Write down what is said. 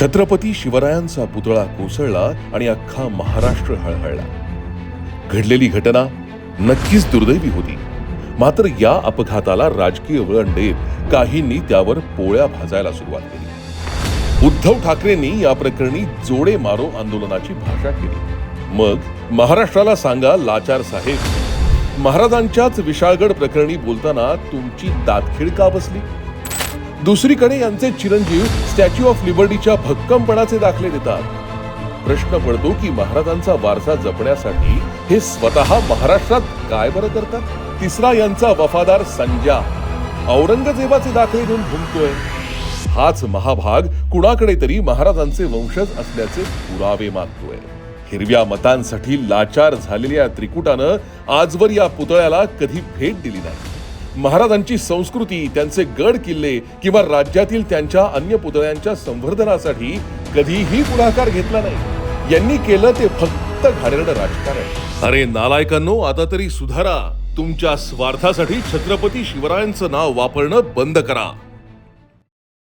छत्रपती शिवरायांचा पुतळा कोसळला आणि अख्खा महाराष्ट्र हळहळला. घडलेली घटना नक्कीच दुर्दैवी होती. मात्र या अपघाताला राजकीय वळण देत काहींनी त्यावर पोळ्या भाजायला सुरुवात केली. उद्धव ठाकरेंनी या प्रकरणी जोडे मारो आंदोलनाची भाषा केली. मग महाराष्ट्राला सांगा लाचार साहेब. महाराजांच्याच विशाळगड प्रकरणी बोलताना तुमची दातखीड का बसली? दुसरीकडे यांचे चिरंजीव स्टॅच्यू ऑफ लिबर्टीच्या भक्कमपणाचे दाखले देतात. प्रश्न पडतो की महाराजांचा वारसा जपण्यासाठी हे स्वतः महाराष्ट्रात काय बरं करतात? तिसरा यांचा वफादार संजा. औरंगजेबाचे दाखले घेऊन घुमतोय. हाच महाभाग कुणाकडे तरी महाराजांचे वंशज असल्याचे पुरावे मागतोय. हिरव्या मतांसाठी लाचार झालेल्या त्रिकुटानं आजवर या पुतळ्याला कधी भेट दिली नाही. महाराजांची संस्कृती त्यांचे गड किल्ले किंवा राज्यातील त्यांच्या अन्य पुतळ्यांच्या संवर्धनासाठी कधीही पुढाकार घेतला नाही. यांनी केलं ते फक्त घाणेरडं राजकारण. अरे नालायकांनो आता तरी सुधारा. तुमच्या स्वार्थासाठी छत्रपती शिवरायांचं नाव वापरणं बंद करा.